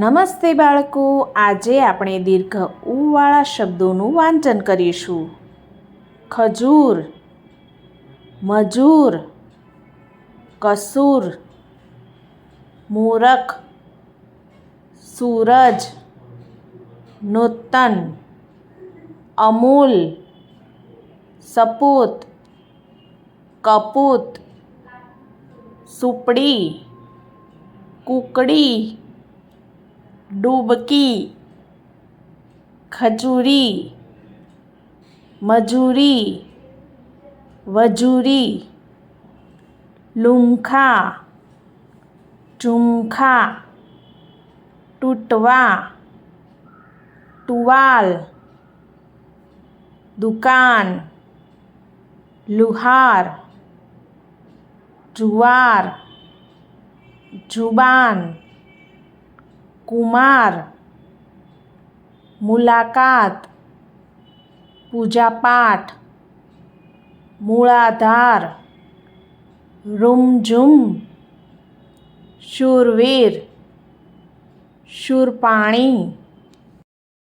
નમસ્તે બાળકો, આજે આપણે દીર્ઘ ઉવાળા શબ્દોનું વાંચન કરીશું. ખજૂર, મજૂર, કસૂર, મૂરખ, સૂરજ, નૂતન, અમૂલ, સપૂત, કપૂત, સુપડી, કુકડી ડૂબકી ખજૂરી મજૂરી વજૂરી લુંખા ઝુમખા તૂટવા ટુવાલ દુકાન લુહાર જુવાર જુબાન કુમાર મુલાકાત પૂજાપાઠ મૂળાધાર રૂમઝૂમ શૂરવીર શૂરપાણી